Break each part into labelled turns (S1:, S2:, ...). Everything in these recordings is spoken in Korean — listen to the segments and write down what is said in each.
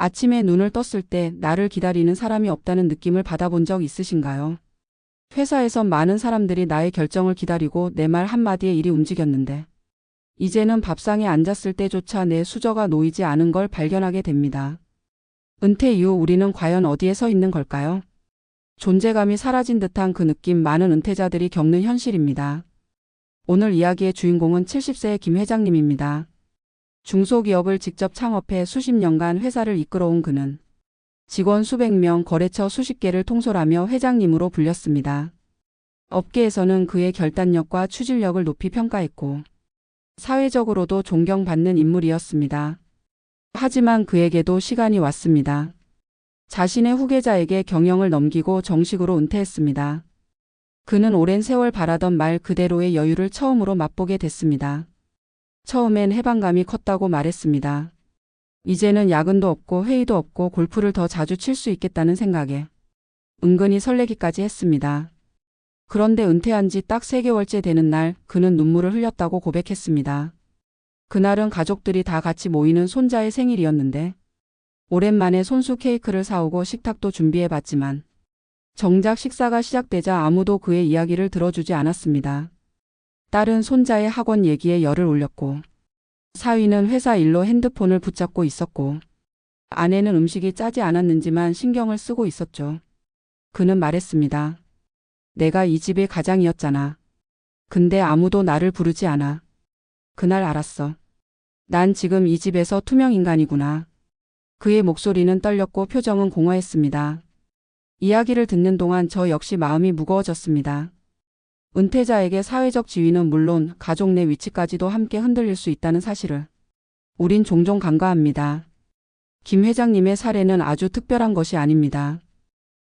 S1: 아침에 눈을 떴을 때 나를 기다리는 사람이 없다는 느낌을 받아본 적 있으신가요? 회사에선 많은 사람들이 나의 결정을 기다리고 내 말 한마디에 일이 움직였는데, 이제는 밥상에 앉았을 때조차 내 수저가 놓이지 않은 걸 발견하게 됩니다. 은퇴 이후 우리는 과연 어디에 서 있는 걸까요? 존재감이 사라진 듯한 그 느낌 많은 은퇴자들이 겪는 현실입니다. 오늘 이야기의 주인공은 70세의 김 회장님입니다. 중소기업을 직접 창업해 수십 년간 회사를 이끌어온 그는 직원 수백 명, 거래처 수십 개를 통솔하며 회장님으로 불렸습니다. 업계에서는 그의 결단력과 추진력을 높이 평가했고 사회적으로도 존경받는 인물이었습니다. 하지만 그에게도 시간이 왔습니다. 자신의 후계자에게 경영을 넘기고 정식으로 은퇴했습니다. 그는 오랜 세월 바라던 말 그대로의 여유를 처음으로 맛보게 됐습니다. 처음엔 해방감이 컸다고 말했습니다. 이제는 야근도 없고 회의도 없고 골프를 더 자주 칠 수 있겠다는 생각에 은근히 설레기까지 했습니다. 그런데 은퇴한 지 딱 3개월째 되는 날 그는 눈물을 흘렸다고 고백했습니다. 그날은 가족들이 다 같이 모이는 손자의 생일이었는데 오랜만에 손수 케이크를 사오고 식탁도 준비해봤지만 정작 식사가 시작되자 아무도 그의 이야기를 들어주지 않았습니다. 딸은 손자의 학원 얘기에 열을 올렸고 사위는 회사 일로 핸드폰을 붙잡고 있었고 아내는 음식이 짜지 않았는지만 신경을 쓰고 있었죠. 그는 말했습니다. 내가 이 집의 가장이었잖아. 근데 아무도 나를 부르지 않아. 그날 알았어. 난 지금 이 집에서 투명 인간이구나. 그의 목소리는 떨렸고 표정은 공허했습니다. 이야기를 듣는 동안 저 역시 마음이 무거워졌습니다. 은퇴자에게 사회적 지위는 물론 가족 내 위치까지도 함께 흔들릴 수 있다는 사실을 우린 종종 간과합니다. 김 회장님의 사례는 아주 특별한 것이 아닙니다.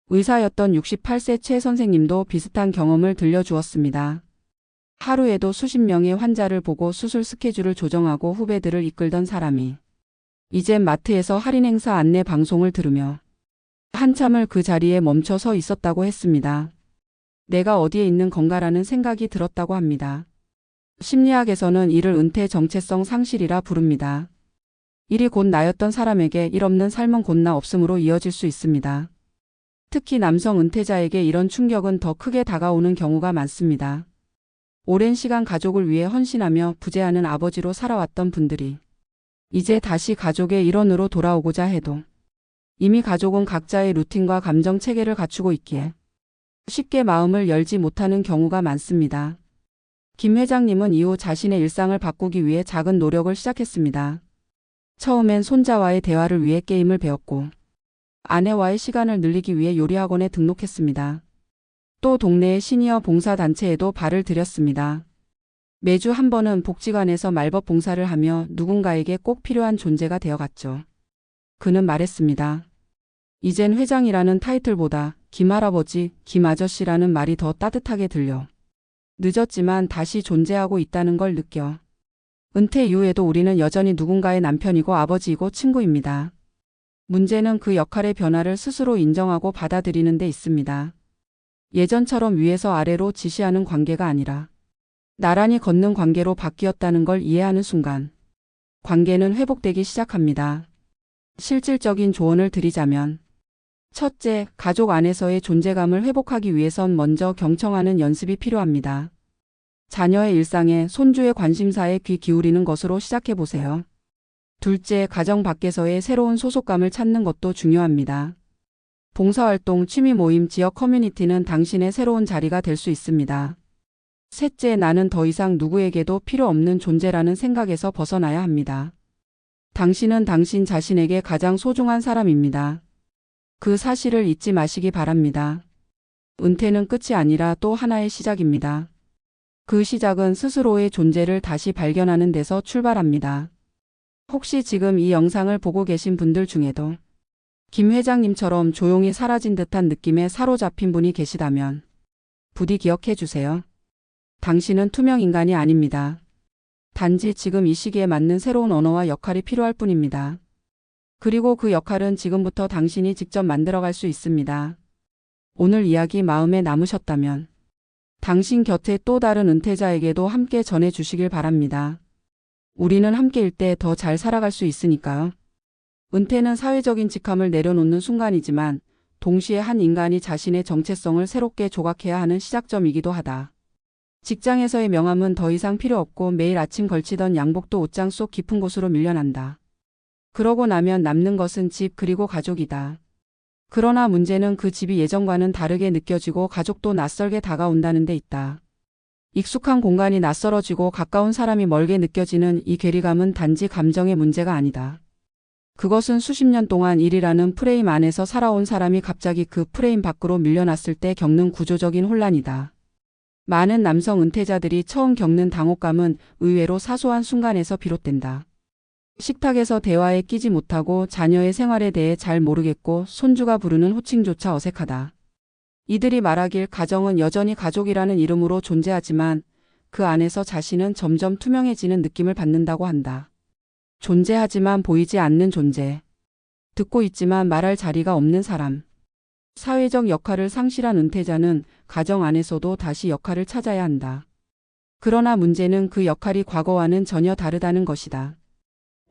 S1: 의사였던 68세 최 선생님도 비슷한 경험을 들려주었습니다. 하루에도 수십 명의 환자를 보고 수술 스케줄을 조정하고 후배들을 이끌던 사람이 이젠 마트에서 할인 행사 안내 방송을 들으며 한참을 그 자리에 멈춰 서 있었다고 했습니다. 내가 어디에 있는 건가라는 생각이 들었다고 합니다. 심리학에서는 이를 은퇴 정체성 상실이라 부릅니다. 일이 곧 나였던 사람에게 일 없는 삶은 곧 나 없음으로 이어질 수 있습니다. 특히 남성 은퇴자에게 이런 충격은 더 크게 다가오는 경우가 많습니다. 오랜 시간 가족을 위해 헌신하며 부재하는 아버지로 살아왔던 분들이 이제 다시 가족의 일원으로 돌아오고자 해도 이미 가족은 각자의 루틴과 감정 체계를 갖추고 있기에 쉽게 마음을 열지 못하는 경우가 많습니다. 김 회장님은 이후 자신의 일상을 바꾸기 위해 작은 노력을 시작했습니다. 처음엔 손자와의 대화를 위해 게임을 배웠고 아내와의 시간을 늘리기 위해 요리학원에 등록했습니다. 또 동네의 시니어 봉사단체에도 발을 들였습니다. 매주 한 번은 복지관에서 말벗 봉사를 하며 누군가에게 꼭 필요한 존재가 되어갔죠. 그는 말했습니다. 이젠 회장이라는 타이틀보다 김할아버지, 김아저씨라는 말이 더 따뜻하게 들려. 늦었지만 다시 존재하고 있다는 걸 느껴. 은퇴 이후에도 우리는 여전히 누군가의 남편이고 아버지이고 친구입니다. 문제는 그 역할의 변화를 스스로 인정하고 받아들이는 데 있습니다. 예전처럼 위에서 아래로 지시하는 관계가 아니라 나란히 걷는 관계로 바뀌었다는 걸 이해하는 순간 관계는 회복되기 시작합니다. 실질적인 조언을 드리자면 첫째, 가족 안에서의 존재감을 회복하기 위해선 먼저 경청하는 연습이 필요합니다. 자녀의 일상에 손주의 관심사에 귀 기울이는 것으로 시작해 보세요. 둘째, 가정 밖에서의 새로운 소속감을 찾는 것도 중요합니다. 봉사활동, 취미 모임, 지역 커뮤니티는 당신의 새로운 자리가 될 수 있습니다. 셋째, 나는 더 이상 누구에게도 필요 없는 존재라는 생각에서 벗어나야 합니다. 당신은 당신 자신에게 가장 소중한 사람입니다. 그 사실을 잊지 마시기 바랍니다. 은퇴는 끝이 아니라 또 하나의 시작입니다. 그 시작은 스스로의 존재를 다시 발견하는 데서 출발합니다. 혹시 지금 이 영상을 보고 계신 분들 중에도 김 회장님처럼 조용히 사라진 듯한 느낌에 사로잡힌 분이 계시다면 부디 기억해 주세요. 당신은 투명 인간이 아닙니다. 단지 지금 이 시기에 맞는 새로운 언어와 역할이 필요할 뿐입니다. 그리고 그 역할은 지금부터 당신이 직접 만들어갈 수 있습니다. 오늘 이야기 마음에 남으셨다면 당신 곁에 또 다른 은퇴자에게도 함께 전해주시길 바랍니다. 우리는 함께일 때 더 잘 살아갈 수 있으니까요. 은퇴는 사회적인 직함을 내려놓는 순간이지만 동시에 한 인간이 자신의 정체성을 새롭게 조각해야 하는 시작점이기도 하다. 직장에서의 명함은 더 이상 필요 없고 매일 아침 걸치던 양복도 옷장 속 깊은 곳으로 밀려난다. 그러고 나면 남는 것은 집 그리고 가족이다. 그러나 문제는 그 집이 예전과는 다르게 느껴지고 가족도 낯설게 다가온다는 데 있다. 익숙한 공간이 낯설어지고 가까운 사람이 멀게 느껴지는 이 괴리감은 단지 감정의 문제가 아니다. 그것은 수십 년 동안 일이라는 프레임 안에서 살아온 사람이 갑자기 그 프레임 밖으로 밀려났을 때 겪는 구조적인 혼란이다. 많은 남성 은퇴자들이 처음 겪는 당혹감은 의외로 사소한 순간에서 비롯된다. 식탁에서 대화에 끼지 못하고 자녀의 생활에 대해 잘 모르겠고 손주가 부르는 호칭조차 어색하다. 이들이 말하길 가정은 여전히 가족이라는 이름으로 존재하지만 그 안에서 자신은 점점 투명해지는 느낌을 받는다고 한다. 존재하지만 보이지 않는 존재. 듣고 있지만 말할 자리가 없는 사람. 사회적 역할을 상실한 은퇴자는 가정 안에서도 다시 역할을 찾아야 한다. 그러나 문제는 그 역할이 과거와는 전혀 다르다는 것이다.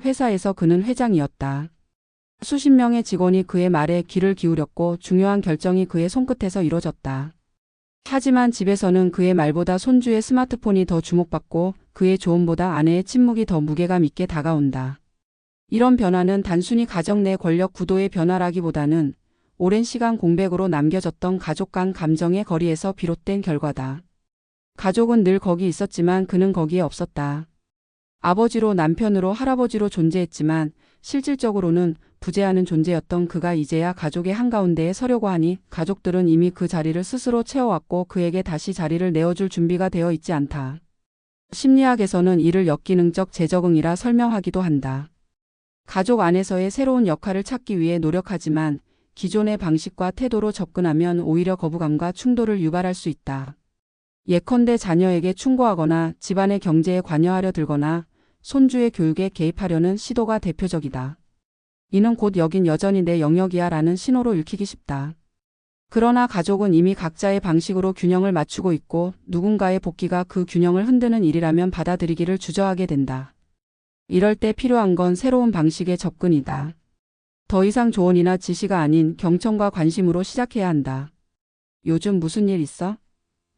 S1: 회사에서 그는 회장이었다. 수십 명의 직원이 그의 말에 귀를 기울였고 중요한 결정이 그의 손끝에서 이뤄졌다. 하지만 집에서는 그의 말보다 손주의 스마트폰이 더 주목받고 그의 조언보다 아내의 침묵이 더 무게감 있게 다가온다. 이런 변화는 단순히 가정 내 권력 구도의 변화라기보다는 오랜 시간 공백으로 남겨졌던 가족 간 감정의 거리에서 비롯된 결과다. 가족은 늘 거기 있었지만 그는 거기에 없었다. 아버지로 남편으로 할아버지로 존재했지만 실질적으로는 부재하는 존재였던 그가 이제야 가족의 한가운데에 서려고 하니 가족들은 이미 그 자리를 스스로 채워왔고 그에게 다시 자리를 내어줄 준비가 되어 있지 않다. 심리학에서는 이를 역기능적 재적응이라 설명하기도 한다. 가족 안에서의 새로운 역할을 찾기 위해 노력하지만 기존의 방식과 태도로 접근하면 오히려 거부감과 충돌을 유발할 수 있다. 예컨대 자녀에게 충고하거나 집안의 경제에 관여하려 들거나 손주의 교육에 개입하려는 시도가 대표적이다. 이는 곧 여긴 여전히 내 영역이야 라는 신호로 읽히기 쉽다. 그러나 가족은 이미 각자의 방식으로 균형을 맞추고 있고 누군가의 복귀가 그 균형을 흔드는 일이라면 받아들이기를 주저하게 된다. 이럴 때 필요한 건 새로운 방식의 접근이다. 더 이상 조언이나 지시가 아닌 경청과 관심으로 시작해야 한다. 요즘 무슨 일 있어?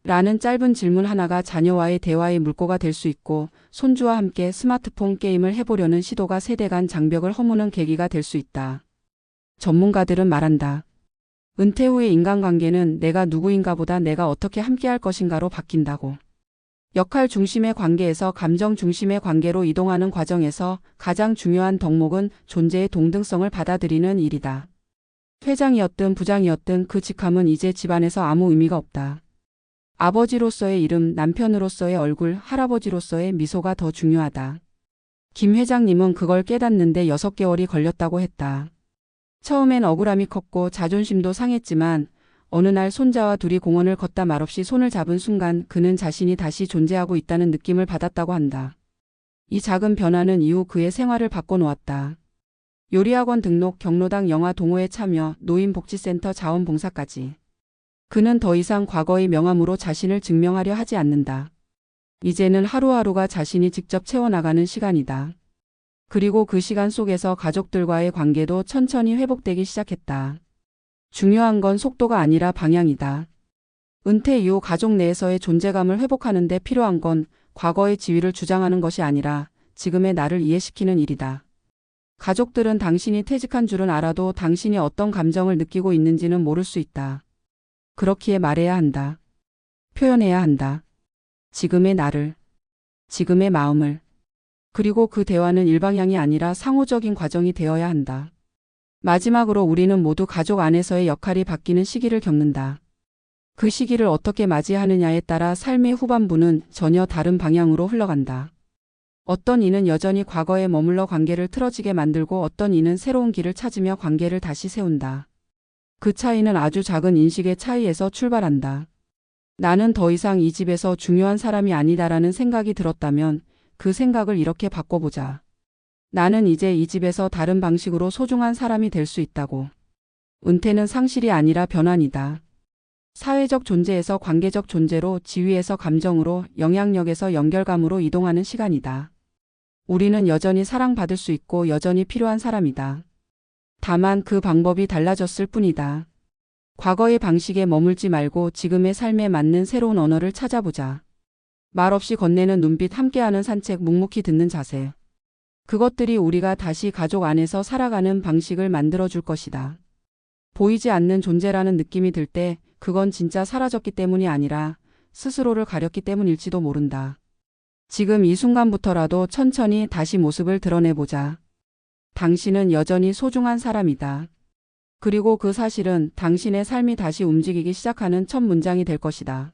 S1: 라는 짧은 질문 하나가 자녀와의 대화의 물꼬가 될 수 있고 손주와 함께 스마트폰 게임을 해보려는 시도가 세대 간 장벽을 허무는 계기가 될 수 있다. 전문가들은 말한다. 은퇴 후의 인간관계는 내가 누구인가 보다 내가 어떻게 함께할 것인가로 바뀐다고. 역할 중심의 관계에서 감정 중심의 관계로 이동하는 과정에서 가장 중요한 덕목은 존재의 동등성을 받아들이는 일이다. 회장이었든 부장이었든 그 직함은 이제 집안에서 아무 의미가 없다. 아버지로서의 이름, 남편으로서의 얼굴, 할아버지로서의 미소가 더 중요하다. 김 회장님은 그걸 깨닫는데 6개월이 걸렸다고 했다. 처음엔 억울함이 컸고 자존심도 상했지만 어느 날 손자와 둘이 공원을 걷다 말없이 손을 잡은 순간 그는 자신이 다시 존재하고 있다는 느낌을 받았다고 한다. 이 작은 변화는 이후 그의 생활을 바꿔놓았다. 요리학원 등록, 경로당 영화 동호회 참여, 노인복지센터 자원봉사까지. 그는 더 이상 과거의 명함으로 자신을 증명하려 하지 않는다. 이제는 하루하루가 자신이 직접 채워나가는 시간이다. 그리고 그 시간 속에서 가족들과의 관계도 천천히 회복되기 시작했다. 중요한 건 속도가 아니라 방향이다. 은퇴 이후 가족 내에서의 존재감을 회복하는 데 필요한 건 과거의 지위를 주장하는 것이 아니라 지금의 나를 이해시키는 일이다. 가족들은 당신이 퇴직한 줄은 알아도 당신이 어떤 감정을 느끼고 있는지는 모를 수 있다. 그렇기에 말해야 한다. 표현해야 한다. 지금의 나를, 지금의 마음을. 그리고 그 대화는 일방향이 아니라 상호적인 과정이 되어야 한다. 마지막으로 우리는 모두 가족 안에서의 역할이 바뀌는 시기를 겪는다. 그 시기를 어떻게 맞이하느냐에 따라 삶의 후반부는 전혀 다른 방향으로 흘러간다. 어떤 이는 여전히 과거에 머물러 관계를 틀어지게 만들고 어떤 이는 새로운 길을 찾으며 관계를 다시 세운다. 그 차이는 아주 작은 인식의 차이에서 출발한다. 나는 더 이상 이 집에서 중요한 사람이 아니다라는 생각이 들었다면 그 생각을 이렇게 바꿔보자. 나는 이제 이 집에서 다른 방식으로 소중한 사람이 될 수 있다고. 은퇴는 상실이 아니라 변환이다. 사회적 존재에서 관계적 존재로 지위에서 감정으로 영향력에서 연결감으로 이동하는 시간이다. 우리는 여전히 사랑받을 수 있고 여전히 필요한 사람이다. 다만 그 방법이 달라졌을 뿐이다. 과거의 방식에 머물지 말고 지금의 삶에 맞는 새로운 언어를 찾아보자. 말없이 건네는 눈빛, 함께하는 산책, 묵묵히 듣는 자세. 그것들이 우리가 다시 가족 안에서 살아가는 방식을 만들어줄 것이다. 보이지 않는 존재라는 느낌이 들 때 그건 진짜 사라졌기 때문이 아니라 스스로를 가렸기 때문일지도 모른다. 지금 이 순간부터라도 천천히 다시 모습을 드러내보자. 당신은 여전히 소중한 사람이다. 그리고 그 사실은 당신의 삶이 다시 움직이기 시작하는 첫 문장이 될 것이다.